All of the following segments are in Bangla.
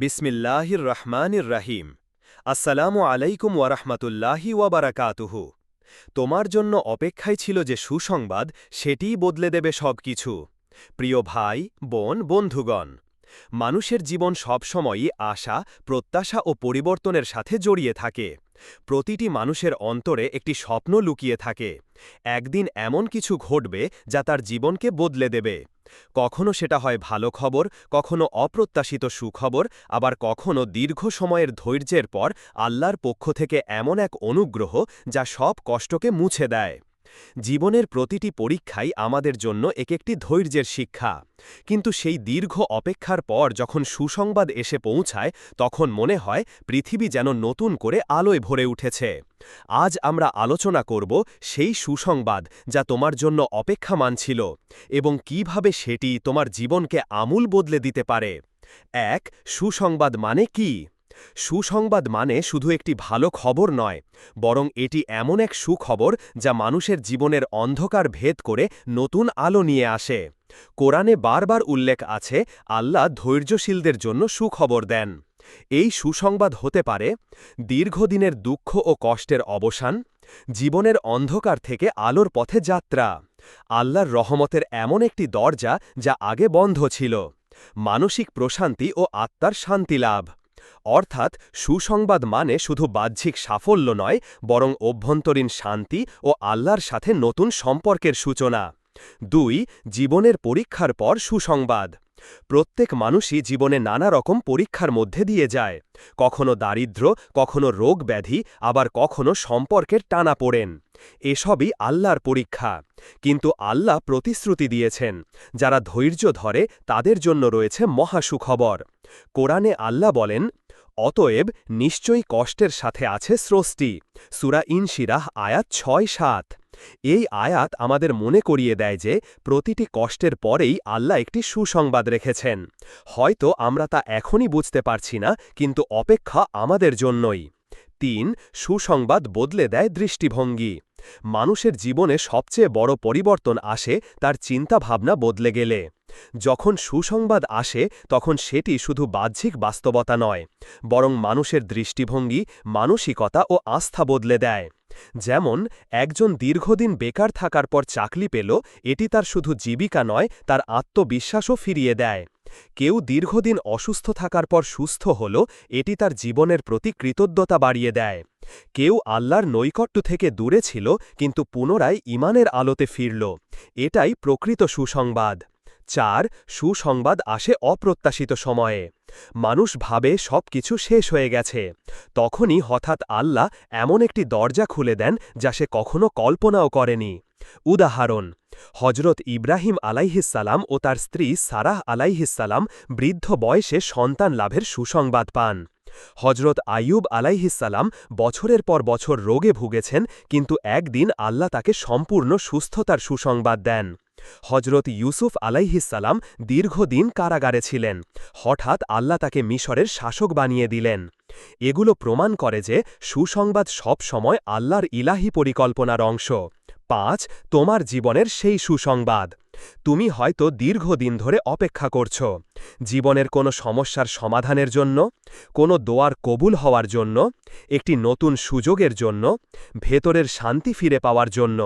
বিসমিল্লাহির রহমানির রাহিম আসসালামু আলাইকুম ওয়ারহমতুল্লাহি ওয়াবারাকাতুহু তোমার জন্য অপেক্ষায় ছিল যে সুসংবাদ, সেটিই বদলে দেবে সব কিছু প্রিয় ভাই, বোন, বন্ধুগণ, মানুষের জীবন সবসময়ই আশা, প্রত্যাশা ও পরিবর্তনের সাথে জড়িয়ে থাকে। প্রতিটি মানুষের অন্তরে একটি স্বপ্ন লুকিয়ে থাকে। একদিন এমন কিছু ঘটবে যা তার জীবনকে বদলে দেবে। কখনো সেটা হয় ভালো খবর, কখনো অপ্রত্যাশিত সুখবর, আবার কখনো দীর্ঘ সময়ের ধৈর্যের পর আল্লাহর পক্ষ থেকে এমন এক অনুগ্রহ যা সব কষ্টকে মুছে দেয়। জীবনের প্রতিটি পরীক্ষাই আমাদের জন্য এক একটি ধৈর্যের শিক্ষা। কিন্তু সেই দীর্ঘ অপেক্ষার পর যখন সুসংবাদ এসে পৌঁছায়, তখন মনে হয় পৃথিবী যেন নতুন করে আলোয় ভরে উঠেছে। আজ আমরা আলোচনা করব সেই সুসংবাদ যা তোমার জন্য অপেক্ষামান ছিল এবং কীভাবে সেটি তোমার জীবনকে আমূল বদলে দিতে পারে। এক, সুসংবাদ মানে কি? সুসংবাদ মানে শুধু একটি ভালো খবর নয়, বরং এটি এমন এক সুখবর যা মানুষের জীবনের অন্ধকার ভেদ করে নতুন আলো নিয়ে আসে। কোরআনে বারবার উল্লেখ আছে, আল্লাহ ধৈর্যশীলদের জন্য সুখবর দেন। এই সুসংবাদ হতে পারে দীর্ঘদিনের দুঃখ ও কষ্টের অবসান, জীবনের অন্ধকার থেকে আলোর পথে যাত্রা, আল্লাহর রহমতের এমন একটি দরজা যা আগে বন্ধ ছিল, মানসিক প্রশান্তি ও আত্মার শান্তি লাভ। অর্থাৎ সুসংবাদ মানে শুধু বাহ্যিক সাফল্য নয়, বরং অভ্যন্তরীণ শান্তি ও আল্লাহর সাথে নতুন সম্পর্কের সূচনা। দুই, জীবনের পরীক্ষার পর সুসংবাদ। প্রত্যেক মানুষই জীবনে নানা রকম পরীক্ষার মধ্যে দিয়ে যায়। কখনো দারিদ্র, কখনো রোগ ব্যাধি, আবার কখনো সম্পর্কের টানা পড়েন। এসবই আল্লাহর পরীক্ষা। কিন্তু আল্লাহ প্রতিশ্রুতি দিয়েছেন, যারা ধৈর্য ধরে তাদের জন্য রয়েছে মহাসুখবর। কোরআনে আল্লাহ বলেন, অতএব নিশ্চয়ই কষ্টের সাথে আছে স্রষ্টি। সুরা ইনশিরাহ আয়াত ছয় সাত। এই আয়াত আমাদের মনে করিয়ে দেয় যে, প্রতিটি কষ্টের পরেই আল্লাহ একটি সুসংবাদ রেখেছেন। হয়তো আমরা তা এখনই বুঝতে পারছি না, কিন্তু অপেক্ষা আমাদের জন্যই। তিন, সুসংবাদ বদলে দেয় দৃষ্টিভঙ্গি। মানুষের জীবনে সবচেয়ে বড় পরিবর্তন আসে তার চিন্তাভাবনা বদলে গেলে। যখন সুসংবাদ আসে, তখন সেটি শুধু বাহ্যিক বাস্তবতা নয়, বরং মানুষের দৃষ্টিভঙ্গি, মানসিকতা ও আস্থা বদলে দেয়। যেমন, একজন দীর্ঘদিন বেকার থাকার পর চাকরি পেল, এটি তার শুধু জীবিকা নয়, তার আত্মবিশ্বাসও ফিরিয়ে দেয়। কেউ দীর্ঘদিন অসুস্থ থাকার পর সুস্থ হল, এটি তার জীবনের প্রতি কৃতজ্ঞতা বাড়িয়ে দেয়। কেউ আল্লাহর নৈকট্য থেকে দূরে ছিল, কিন্তু পুনরায় ইমানের আলোতে ফিরল। এটাই প্রকৃত সুসংবাদ। চার সুসংবাদ আসে অপ্রত্যাশিত সময়ে। মানুষ ভাবে সব কিছু শেষ হয়ে গেছে। তখনই হঠাৎ আল্লাহ এমন একটি দরজা খুলে দেন যা সে কখনো কল্পনাও করেনি। উদাহরণ হজরত ইব্রাহিম আলাইহিসাল্লাম ও তার স্ত্রী সারাহ আলাইহিসাল্লাম বৃদ্ধ বয়সে সন্তান লাভের সুসংবাদ পান। হজরত আইয়ুব আলাইহিসাল্লাম বছরের পর বছর রোগে ভুগেছেন, কিন্তু একদিন আল্লাহ তাকে সম্পূর্ণ সুস্থতার সুসংবাদ দেন। হজরত ইউসুফ আলাইহিসাল্লাম দীর্ঘদিন কারাগারে ছিলেন। হঠাৎ আল্লাহ তাকে মিশরের শাসক বানিয়ে দিলেন। এগুলো প্রমাণ করে যে সুসংবাদ সব সময় আল্লাহর ইলাহি পরিকল্পনার অংশ। পাঁচ, তোমার জীবনের সেই সুসংবাদ। তুমি হয়তো দীর্ঘদিন ধরে অপেক্ষা করছ। জীবনের কোনো সমস্যার সমাধানের জন্য, কোনো দোয়ার কবুল হওয়ার জন্য, একটি নতুন সুযোগের জন্য, ভেতরের শান্তি ফিরে পাওয়ার জন্য।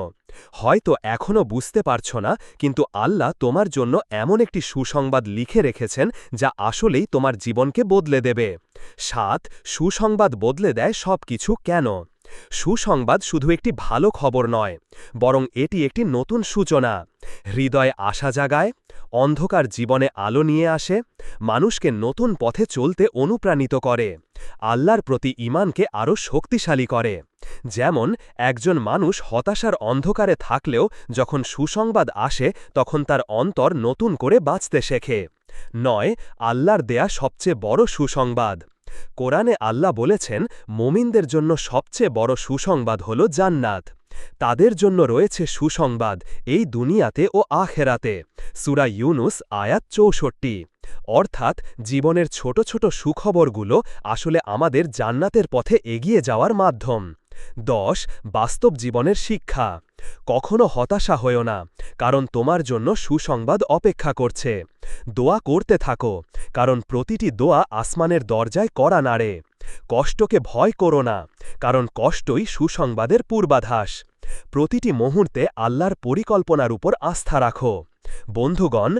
হয়তো এখনও বুঝতে পারছ না, কিন্তু আল্লাহ তোমার জন্য এমন একটি সুসংবাদ লিখে রেখেছেন যা আসলেই তোমার জীবনকে বদলে দেবে। সাত, সুসংবাদ বদলে দেয় সব কিছু কেন? সুসংবাদ শুধু একটি ভালো খবর নয়, বরং এটি একটি নতুন সূচনা। হৃদয়ে আশা জাগায়, অন্ধকার জীবনে আলো নিয়ে আসে, মানুষকে নতুন পথে চলতে অনুপ্রাণিত করে, আল্লাহর প্রতি ইমানকে আরও শক্তিশালী করে। যেমন, একজন মানুষ হতাশার অন্ধকারে থাকলেও যখন সুসংবাদ আসে, তখন তার অন্তর নতুন করে বাঁচতে শেখে। নয়, আল্লাহর দেয়া সবচেয়ে বড় সুসংবাদ। কোরআনে আল্লাহ বলেছেন, মোমিনদের জন্য সবচেয়ে বড় সুসংবাদ হল জান্নাত। তাদের জন্য রয়েছে সুসংবাদ এই দুনিয়াতে ও আখেরাতে। সুরা ইউনুস, আয়াত চৌষট্টি। অর্থাৎ জীবনের ছোট ছোট সুখবরগুলো আসলে আমাদের জান্নাতের পথে এগিয়ে যাওয়ার মাধ্যম। দশ, বাস্তব জীবনের শিক্ষা। কখনো হতাশা হয়েও না, কারণ তোমার জন্য সুসংবাদ অপেক্ষা করছে। দোয়া করতে থাকো, কারণ প্রতিটি দোয়া আসমানের দরজায় করা নাড়ে। কষ্টকে ভয় করো না, কারণ কষ্টই সুসংবাদের পূর্বাধাস। প্রতিটি মুহূর্তে আল্লাহর পরিকল্পনার উপর আস্থা রাখো। বন্ধুগণ,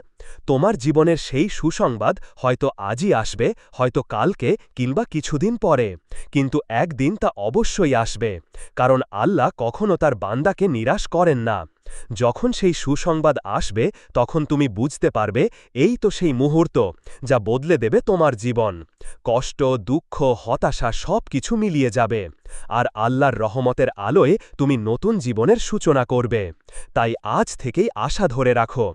তোমার জীবনের সেই সুসংবাদ হয়তো আজই আসবে, হয়তো কালকে কিংবা কিছুদিন পরে, কিন্তু একদিন তা অবশ্যই আসবে, কারণ আল্লাহ কখনও তার বান্দাকে নিরাশ করেন না। যখন সেই সুসংবাদ আসবে, তখন তুমি বুঝতে পারবে, এই তো সেই মুহূর্ত যা বদলে দেবে তোমার জীবন। কষ্ট, দুঃখ, হতাশা সব কিছু মিলিয়ে যাবে, আর আল্লাহর রহমতের আলোয় তুমি নতুন জীবনের সূচনা করবে। তাই আজ থেকেই আশা ধরে রাখো,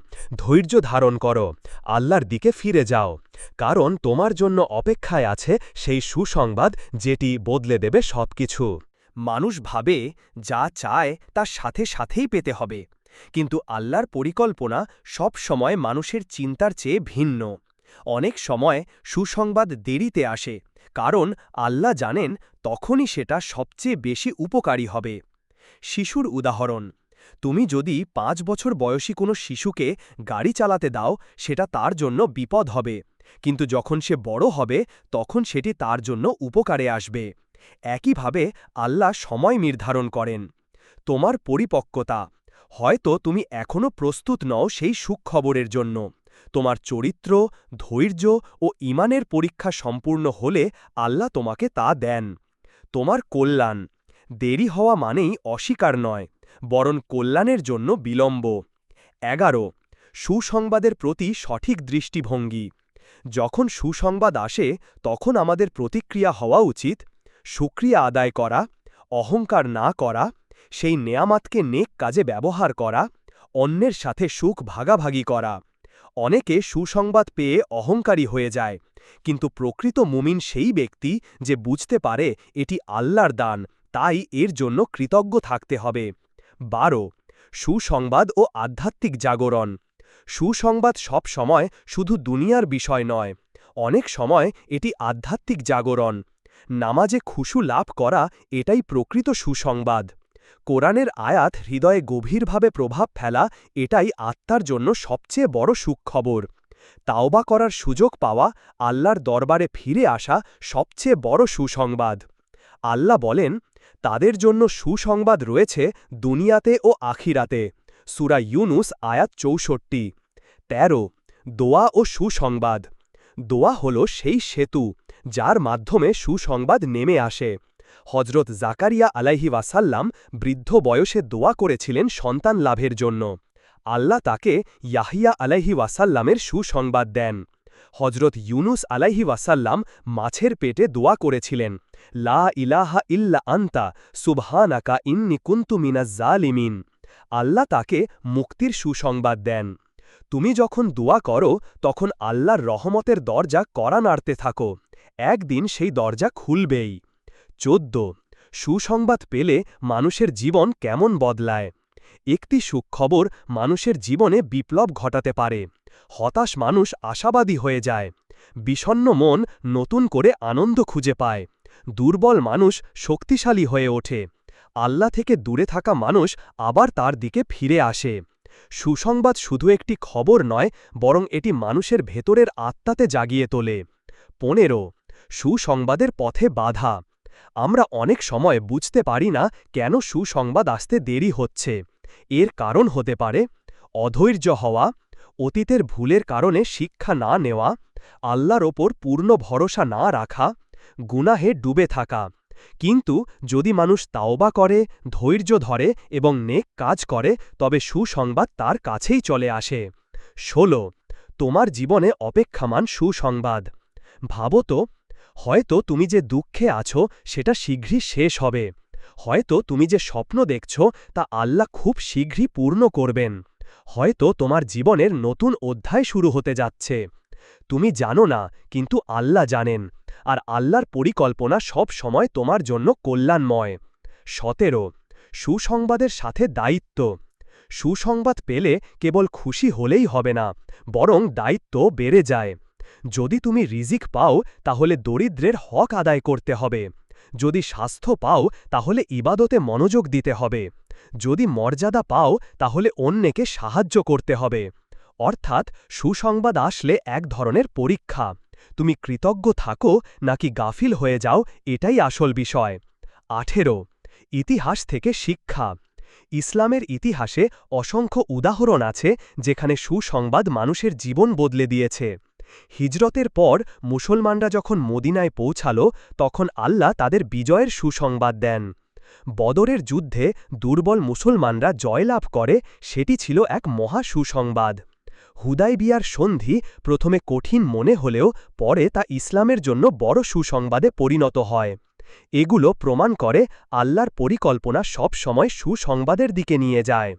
ধৈর্য ধারণ করো, আল্লাহর দিকে ফিরে যাও, কারণ তোমার জন্য অপেক্ষায় আছে সেই সুসংবাদ যেটি বদলে দেবে সবকিছু। মানুষ ভাবে যা চায় তার সাথে সাথেই পেতে হবে। কিন্তু আল্লাহর পরিকল্পনা সব সময় মানুষের চিন্তার চেয়ে ভিন্ন। অনেক সময় সুসংবাদ দেরিতে আসে, কারণ আল্লাহ জানেন তখনই সেটা সবচেয়ে বেশি উপকারী হবে। শিশুর উদাহরণ, তুমি যদি পাঁচ বছর বয়সী কোনো শিশুকে গাড়ি চালাতে দাও, সেটা তার জন্য বিপদ হবে। কিন্তু যখন সে বড় হবে, তখন সেটি তার জন্য উপকারে আসবে। একইভাবে আল্লাহ সময় নির্ধারণ করেন। তোমার পরিপক্কতা, হয়তো তুমি এখনও প্রস্তুত নও সেই সুখবরের জন্য। তোমার চরিত্র, ধৈর্য ও ইমানের পরীক্ষা সম্পূর্ণ হলে আল্লাহ তোমাকে তা দেন। তোমার কল্যাণ, দেরি হওয়া মানেই অস্বীকার নয়, বরং কল্যাণের জন্য বিলম্ব। এগারো, সুসংবাদের প্রতি সঠিক দৃষ্টিভঙ্গি। যখন সুসংবাদ আসে, তখন আমাদের প্রতিক্রিয়া হওয়া উচিত সুক্রিয়া আদায় করা, অহংকার না করা, সেই নেয়ামাতকে নেক কাজে ব্যবহার করা, অন্যের সাথে সুখ ভাগাভাগি করা। অনেকে সুসংবাদ পেয়ে অহংকারী হয়ে যায়, কিন্তু প্রকৃত মুমিন সেই ব্যক্তি যে বুঝতে পারে এটি আল্লাহর দান, তাই এর জন্য কৃতজ্ঞ থাকতে হবে। বারো, সুসংবাদ ও আধ্যাত্মিক জাগরণ। সুসংবাদ সব সময় শুধু দুনিয়ার বিষয় নয়, অনেক সময় এটি আধ্যাত্মিক জাগরণ। নামাজে খুশু লাভ করা এটাই প্রকৃত সুসংবাদ। কোরআনের আয়াত হৃদয়ে গভীরভাবে প্রভাব ফেলা এটাই আত্মার জন্য সবচেয়ে বড় সুখবর। তাওবা করার সুযোগ পাওয়া, আল্লাহর দরবারে ফিরে আসা সবচেয়ে বড় সুসংবাদ। আল্লাহ বলেন, তাদের জন্য সুসংবাদ রয়েছে দুনিয়াতে ও আখিরাতে। সুরা ইউনুস আয়াত চৌষট্টি। তেরো, দোয়া ও সুসংবাদ। দোয়া হল সেই সেতু, যার মাধ্যমে সুসংবাদ নেমে আসে। হজরত জাকারিয়া আলাইহি ওয়াসাল্লাম বৃদ্ধ বয়সে দোয়া করেছিলেন সন্তান লাভের জন্য। আল্লাহ তাকে ইয়াহিয়া আলাইহি ওয়াসাল্লামের সুসংবাদ দেন। হজরত ইউনুস আলাইহি ওয়াসাল্লাম মাছের পেটে দোয়া করেছিলেন, লা ইলাহা ইল্লা আন্তা, সুবহানাকা ইন্নি কুন্তু মিনাজ জালিমিন আল্লাহ তাকে মুক্তির সুসংবাদ দেন। তুমি যখন দোয়া করো, তখন আল্লাহর রহমতের দরজা করা নাড়তে থাকো। একদিন সেই দরজা খুলবেই। চোদ্দ। সুসংবাদ পেলে মানুষের জীবন কেমন বদলায়। একটি সুখবর, মানুষের জীবনে বিপ্লব ঘটাতে পারে। হতাশ মানুষ আশাবাদী হয়ে যায়। বিষণ্ন মন নতুন করে আনন্দ খুঁজে পায়। দুর্বল মানুষ শক্তিশালী হয়ে ওঠে। আল্লাহ থেকে দূরে থাকা মানুষ আবার তার দিকে ফিরে আসে। সুসংবাদ শুধু একটি খবর নয়, বরং এটি মানুষের ভেতরের আত্মাতে জাগিয়ে তোলে। পনেরো, সুসংবাদের পথে বাধা। আমরা অনেক সময় বুঝতে পারি না কেন সুসংবাদ আসতে দেরি হচ্ছে। এর কারণ হতে পারে অধৈর্য হওয়া, অতীতের ভুলের কারণে শিক্ষা না নেওয়া, আল্লাহর ওপর পূর্ণ ভরসা না রাখা, গুনাহে ডুবে থাকা। কিন্তু যদি মানুষ তাওবা করে, ধৈর্য ধরে এবং নেক কাজ করে, তবে সুসংবাদ তার কাছেই চলে আসে। ১৬ তোমার জীবনে অপেক্ষামান সুসংবাদ। ভাবো তো, হয়তো তুমি যে দুঃখে আছো, সেটা শীঘ্রই শেষ হবে। হয়তো তুমি যে স্বপ্ন দেখছ, তা আল্লাহ খুব শীঘ্রই পূর্ণ করবেন। হয়তো তোমার জীবনের নতুন অধ্যায় শুরু হতে যাচ্ছে। তুমি জানো না, কিন্তু আল্লাহ জানেন। আর আল্লাহর পরিকল্পনা সব সময় তোমার জন্য কল্যাণময়। সতেরো, সুসংবাদের সাথে দায়িত্ব। সুসংবাদ পেলে কেবল খুশি হলেই হবে না, বরং দায়িত্ব বেড়ে যায়। যদি তুমি রিজিক পাও, তাহলে দরিদ্রের হক আদায় করতে হবে। যদি স্বাস্থ্য পাও, তাহলে ইবাদতে মনোযোগ দিতে হবে। যদি মর্যাদা পাও, তাহলে অন্যকে সাহায্য করতে হবে। অর্থাৎ সুসংবাদ আসলে এক ধরনের পরীক্ষা। তুমি কৃতজ্ঞ থাকো নাকি গাফিল হয়ে যাও, এটাই আসল বিষয়। আঠেরো, ইতিহাস থেকে শিক্ষা। ইসলামের ইতিহাসে অসংখ্য উদাহরণ আছে যেখানে সুসংবাদ মানুষের জীবন বদলে দিয়েছে। হিজরতের পর মুসলমানরা যখন মদিনায় পৌঁছাল, তখন আল্লাহ তাদের বিজয়ের সুসংবাদ দেন। বদরের যুদ্ধে দুর্বল মুসলমানরা জয়লাভ করে, সেটি ছিল এক মহা সুসংবাদ। হুদাইবিয়ার সন্ধি প্রথমে কঠিন মনে হলেও পরে তা ইসলামের জন্য বড় সুসংবাদে পরিণত হয়। এগুলো প্রমাণ করে আল্লাহর পরিকল্পনা সব সময় সুসংবাদের দিকে নিয়ে যায়।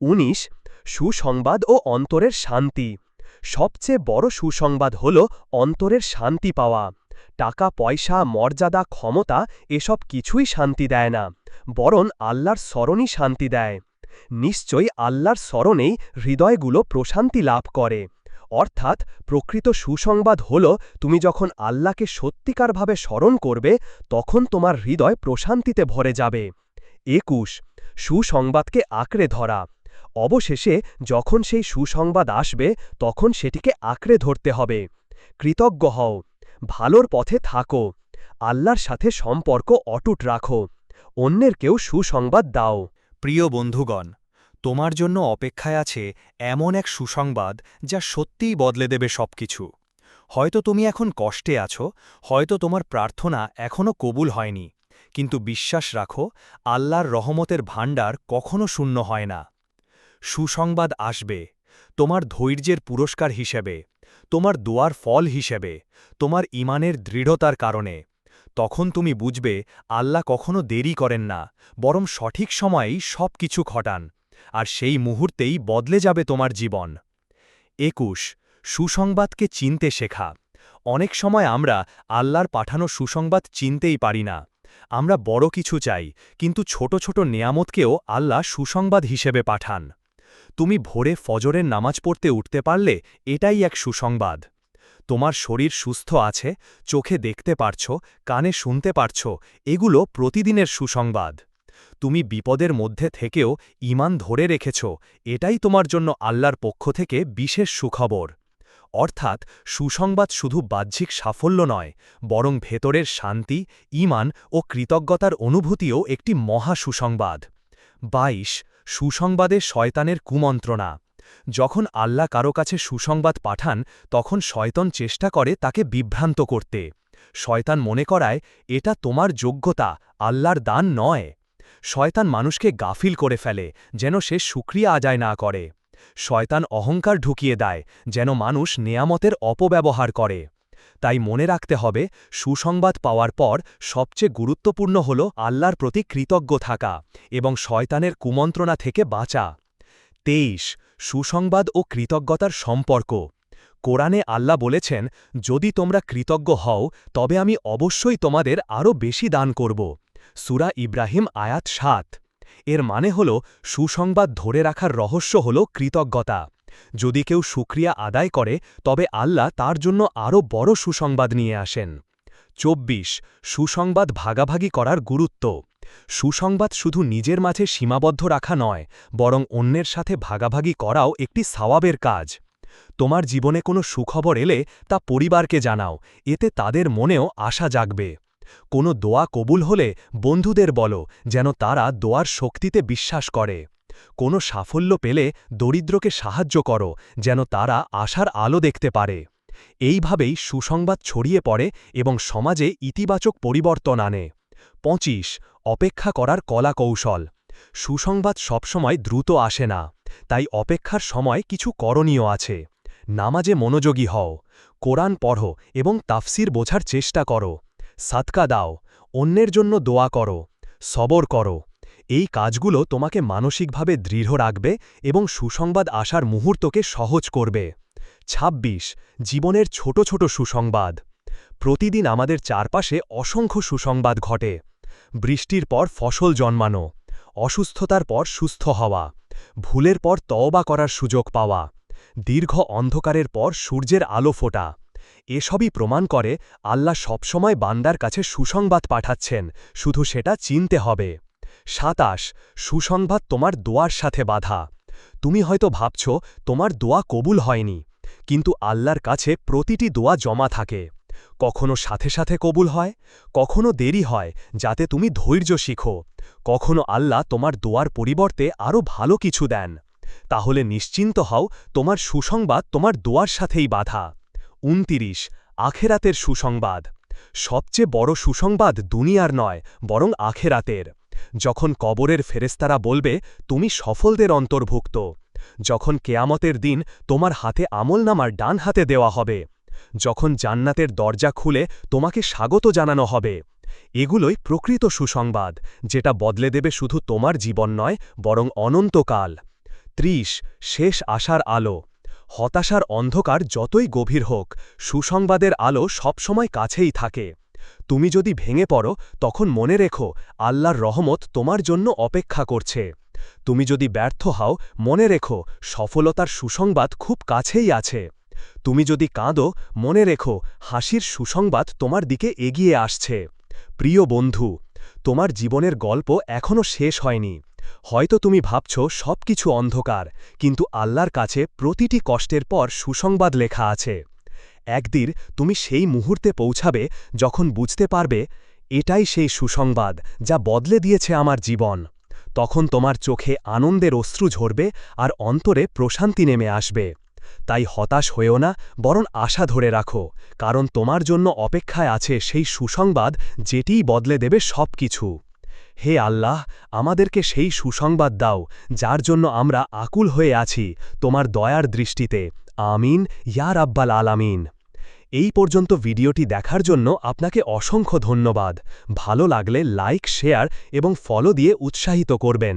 ১৯ সুসংবাদ ও অন্তরের শান্তি। সবচেয়ে বড় সুসংবাদ হল অন্তরের শান্তি পাওয়া। টাকা, পয়সা, মর্যাদা, ক্ষমতা এসব কিছুই শান্তি দেয় না, বরং আল্লাহর স্মরণই শান্তি দেয়। নিশ্চয়ই আল্লাহর স্মরণেই হৃদয়গুলো প্রশান্তি লাভ করে। অর্থাৎ প্রকৃত সুসংবাদ হল, তুমি যখন আল্লাহকে সত্যিকারভাবে স্মরণ করবে, তখন তোমার হৃদয় প্রশান্তিতে ভরে যাবে। একুশ, সুসংবাদকে আঁকড়ে ধরা। অবশেষে যখন সেই সুসংবাদ আসবে, তখন সেটিকে আঁকড়ে ধরতে হবে। কৃতজ্ঞ হও, ভালোর পথে থাকো, আল্লাহর সাথে সম্পর্ক অটুট রাখো, অন্যের কেউ সুসংবাদ দাও। প্রিয় বন্ধুগণ, তোমার জন্য অপেক্ষায় আছে এমন এক সুসংবাদ যা সত্যিই বদলে দেবে সবকিছু। হয়তো তুমি এখন কষ্টে আছো, হয়তো তোমার প্রার্থনা এখনও কবুল হয়নি, কিন্তু বিশ্বাস রাখো, আল্লাহর রহমতের ভাণ্ডার কখনো শূন্য হয় না। সুসংবাদ আসবে, তোমার ধৈর্যের পুরস্কার হিসেবে, তোমার দোয়ার ফল হিসেবে, তোমার ইমানের দৃঢ়তার কারণে। তখন তুমি বুঝবে আল্লাহ কখনো দেরি করেন না, বরং সঠিক সময়েই সব কিছু ঘটান, আর সেই মুহূর্তেই বদলে যাবে তোমার জীবন। একুশ, সুসংবাদকে চিনতে শেখা। অনেক সময় আমরা আল্লাহর পাঠানো সুসংবাদ চিনতেই পারি না। আমরা বড় কিছু চাই, কিন্তু ছোট ছোট নেয়ামতকেও আল্লাহ সুসংবাদ হিসেবে পাঠান। তুমি ভোরে ফজরের নামাজ পড়তে উঠতে পারলে এটাই এক সুসংবাদ। তোমার শরীর সুস্থ আছে, চোখে দেখতে পারছ, কানে শুনতে পারছ, এগুলো প্রতিদিনের সুসংবাদ। তুমি বিপদের মধ্যে থেকেও ইমান ধরে রেখেছ, এটাই তোমার জন্য আল্লাহর পক্ষ থেকে বিশেষ সুখবর। অর্থাৎ সুসংবাদ শুধু বাহ্যিক সাফল্য নয়, বরং ভেতরের শান্তি ইমান ও কৃতজ্ঞতার অনুভূতিও একটি মহা সুসংবাদ। বাইশ, সুসংবাদে শয়তানের কুমন্ত্রণা। যখন আল্লাহ কারও কাছে সুসংবাদ পাঠান, তখন শয়তন চেষ্টা করে তাকে বিভ্রান্ত করতে। শয়তান মনে করায়, এটা তোমার যোগ্যতা, আল্লাহর দান নয়। শয়তান মানুষকে গাফিল করে ফেলে, যেন সে সুক্রিয়া আদায় না করে। শয়তান অহংকার ঢুকিয়ে দেয়, যেন মানুষ নেয়ামতের অপব্যবহার করে। তাই মনে রাখতে হবে, সুসংবাদ পাওয়ার পর সবচেয়ে গুরুত্বপূর্ণ হল আল্লাহর প্রতি কৃতজ্ঞ থাকা এবং শয়তানের কুমন্ত্রণা থেকে বাঁচা। তেইশ সুসংবাদ ও কৃতজ্ঞতার সম্পর্ক। কোরআনে আল্লাহ বলেছেন, যদি তোমরা কৃতজ্ঞ হও, তবে আমি অবশ্যই তোমাদের আরও বেশি দান করব। সুরা ইব্রাহিম আয়াত সাত। এর মানে হল, সুসংবাদ ধরে রাখার রহস্য হল কৃতজ্ঞতা। যদি কেউ সুক্রিয়া আদায় করে, তবে আল্লাহ তার জন্য আরও বড় সুসংবাদ নিয়ে আসেন। চব্বিশ, সুসংবাদ ভাগাভাগি করার গুরুত্ব। সুসংবাদ শুধু নিজের মাঝে সীমাবদ্ধ রাখা নয়, বরং অন্যের সাথে ভাগাভাগি করাও একটি সাওয়াবের কাজ। তোমার জীবনে কোনো সুখবর এলে তা পরিবারকে জানাও, এতে তাদের মনেও আশা জাগবে। কোনো দোয়া কবুল হলে বন্ধুদের বলো, যেন তারা দোয়ার শক্তিতে বিশ্বাস করে। কোনো সাফল্য পেলে দরিদ্রকে সাহায্য করো, যেন তারা আশার আলো দেখতে পারে। এইভাবেই সুসংবাদ ছড়িয়ে পড়ে এবং সমাজে ইতিবাচক পরিবর্তন আনে। পঁচিশ অপেক্ষা করার কলা কৌশল সুসংবাদ সবসময় দ্রুত আসে না, তাই অপেক্ষার সময় কিছু করণীয় আছে। নামাজে মনোযোগী হও, কোরআন পড়ো এবং তাফসির বোঝার চেষ্টা করো। সাতকা দাও, অন্যের জন্য দোয়া করো, সবর করো। এই কাজগুলো তোমাকে মানসিকভাবে দৃঢ় রাখবে এবং সুসংবাদ আসার মুহূর্তকে সহজ করবে। ২৬ জীবনের ছোট ছোট সুসংবাদ। প্রতিদিন আমাদের চারপাশে অসংখ্য সুসংবাদ ঘটে। বৃষ্টির পর ফসল জন্মানো, অসুস্থতার পর সুস্থ হওয়া, ভুলের পর তওবা করার সুযোগ পাওয়া, দীর্ঘ অন্ধকারের পর সূর্যের আলো ফোটা, এসবই প্রমাণ করে আল্লাহ সবসময় বান্দার কাছে সুসংবাদ পাঠাচ্ছেন, শুধু সেটা চিনতে হবে। সাতাশ, সুসংবাদ তোমার দোয়ার সাথে বাধা। তুমি হয়তো ভাবছ, তোমার দোয়া কবুল হয়নি, কিন্তু আল্লাহর কাছে প্রতিটি দোয়া জমা থাকে। কখনো সাথে সাথে কবুল হয়, কখনো দেরি হয়, যাতে তুমি ধৈর্য শিখো। কখনো আল্লাহ তোমার দোয়ার পরিবর্তে আরও ভালো কিছু দেন। তাহলে নিশ্চিন্ত হও, তোমার সুসংবাদ তোমার দোয়ার সাথেই বাধা। উনতিরিশ, আখেরাতের সুসংবাদ। সবচেয়ে বড় সুসংবাদ দুনিয়ার নয়, বরং আখেরাতের। যখন কবরের ফেরেস্তারা বলবে, তুমি সফলদের অন্তর্ভুক্ত। যখন কেয়ামতের দিন তোমার হাতে আমলনামার ডান হাতে দেওয়া হবে যখন জান্নাতের দরজা খুলে তোমাকে স্বাগত জানানো হবে। এগুলোই প্রকৃত সুসংবাদ, যেটা বদলে দেবে শুধু তোমার জীবন নয়, বরং অনন্তকাল। ত্রিশ, শেষ আশার আলো। হতাশার অন্ধকার যতই গভীর হোক, সুসংবাদের আলো সবসময় কাছেই থাকে। তুমি যদি ভেঙে পড়ো, তখন মনে রেখো, আল্লাহর রহমত তোমার জন্য অপেক্ষা করছে। তুমি যদি ব্যর্থ হও, মনে রেখো, সফলতার সুসংবাদ খুব কাছেই আছে। তুমি যদি কাঁদো, মনে রেখো, হাসির সুসংবাদ তোমার দিকে এগিয়ে আসছে। প্রিয় বন্ধু, তোমার জীবনের গল্প এখনও শেষ হয়নি। হয়তো তুমি ভাবছ সব কিছু অন্ধকার, কিন্তু আল্লাহর কাছে প্রতিটি কষ্টের পর সুসংবাদ লেখা আছে। একদিন তুমি সেই মুহূর্তে পৌঁছাবে যখন বুঝতে পারবে, এটাই সেই সুসংবাদ যা বদলে দিয়েছে আমার জীবন। তখন তোমার চোখে আনন্দের অশ্রু ঝরবে আর অন্তরে প্রশান্তি নেমে আসবে। তাই হতাশ হয়েও না, বরং আশা ধরে রাখো, কারণ তোমার জন্য অপেক্ষায় আছে সেই সুসংবাদ যেটিই বদলে দেবে সব কিছু হে আল্লাহ, আমাদেরকে সেই সুসংবাদ দাও, যার জন্য আমরা আকুল হয়ে আছি তোমার দয়ার দৃষ্টিতে। আমিন ইয়ার আব্বাল আলামিন। এই পর্যন্ত ভিডিওটি দেখার জন্য আপনাকে অসংখ্য ধন্যবাদ। ভালো লাগলে লাইক, শেয়ার এবং ফলো দিয়ে উৎসাহিত করবেন।